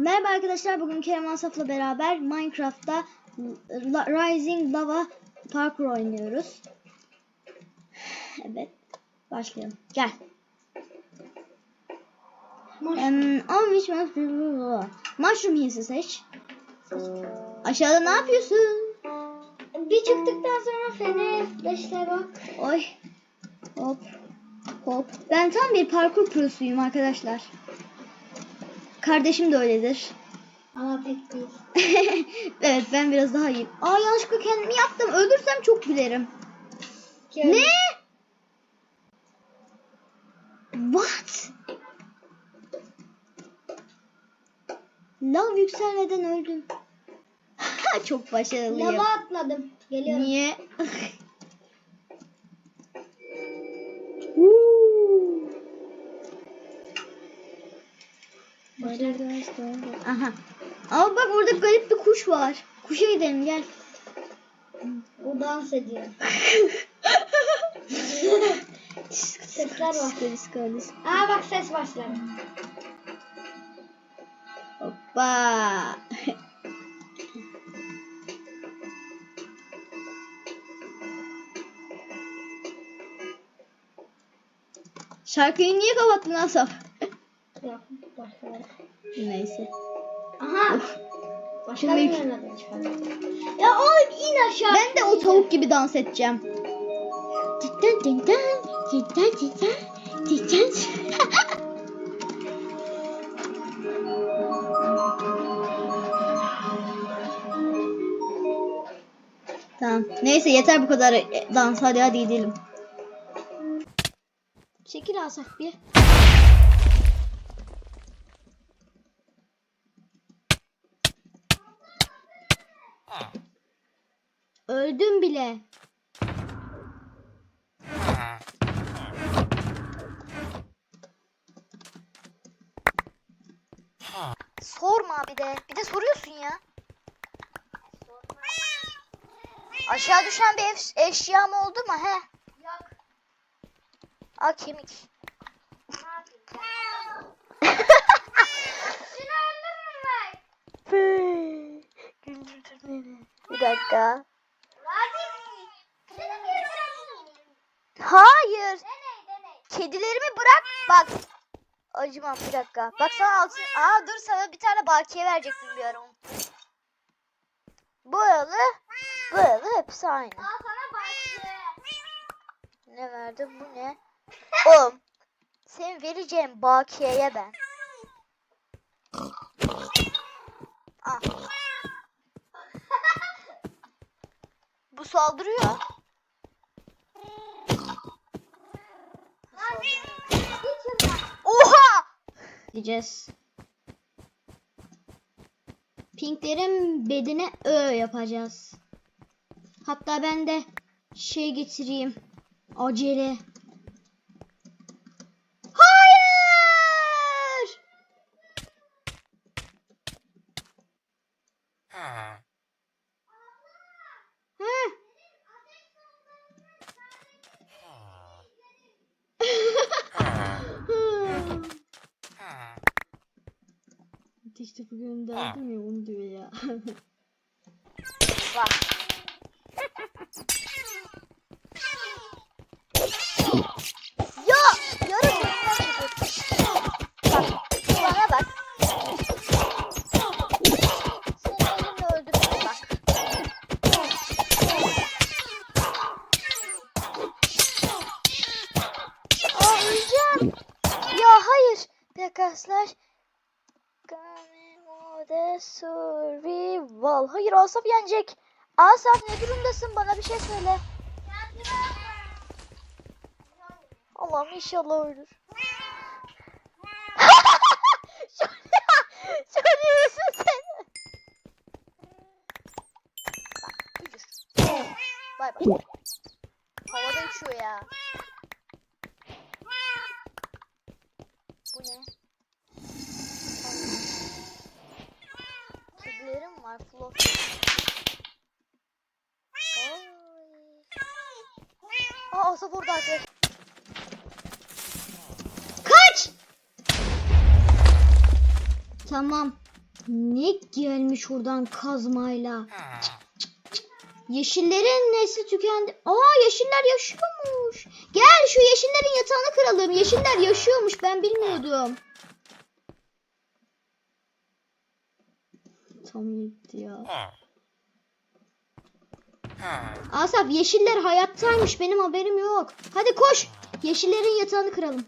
Merhaba arkadaşlar. Bugün Kerem Asaf'la beraber Minecraft'ta Rising Lava Parkur oynuyoruz. Evet. Başlayalım. Gel. Mushroom, mushroom hiss'i seç. Aşağıda ne yapıyorsun? Bir çıktıktan sonra fener beşle bak. Oy. Hop. Hop. Ben tam bir parkur prosuyum arkadaşlar. Kardeşim de öyledir. Ama pek değil. evet ben biraz daha iyiyim. Aa yanlışlıkla kendimi yaptım. Öldürsem çok gülerim. Gel. Ne? What? Lav yükselmeden öldüm. çok başarılıyım. Lava atladım. Geliyorum. Niye? Aha. Ama bak orada garip bir kuş var. Kuşa gidelim gel. O dans ediyor. Sesler var. Skaliz. Aa bak ses başladı. Hoppa. Şarkıyı niye kapattın Asaf? Neyse. Aha. Başka Şimdi-. Ya oğlum in aşağı. Ben de o tavuk gibi dans edeceğim. Cidden cidden cidden cidden cidden. Tamam. Neyse yeter bu kadar e, dans. Hadi hadi gidelim. Çekil Asaf bir. Öldüm bile. Sorma bir de. Bir de soruyorsun ya. Aşağı düşen bir eş- eşyam oldu mu he? Yok. Aa kemik. Bir dakika. Hayır. Kedilerimi bırak. Bak. Acımam bir dakika. Bak sana altın. Aa dur sana bir tane bakiye verecektim bir ara. unuttum. Boyalı. Boyalı hepsi aynı. Aa sana başlı. Ne verdim bu ne? Oğlum. Senin vereceğim bakiyeye ben. Ah. Bu saldırıyor. Oha! Gideceğiz. Pinklerin bedene ö yapacağız. Hatta ben de şey getireyim. Acele. Hayır! Hı. Ateş topu gönderdim ya onu diyor ya. Bak. Yerinden çekiyorsun. Bak bana bak. Seni elimle bak. Aa öleceğim. Ya hayır. Arkadaşlar. Mode survival. Hayır Asaf yenecek. Asaf ne durumdasın? Bana bir şey söyle. Allah'ım inşallah ölür. Söylüyorsun sen. Bak. Bay bay. Havada uçuyor ya. Bu ne? Kedilerim var flop. Ay. Aa Asaf orada arkadaş. Kaç! Tamam. Ne gelmiş oradan kazmayla. Yeşillerin nesli tükendi. Aa yeşiller yaşıyormuş. Gel şu yeşillerin yatağını kıralım. Yeşiller yaşıyormuş ben bilmiyordum. Tam gitti ya. Asaf yeşiller hayattaymış benim haberim yok. Hadi koş. Yeşillerin yatağını kıralım.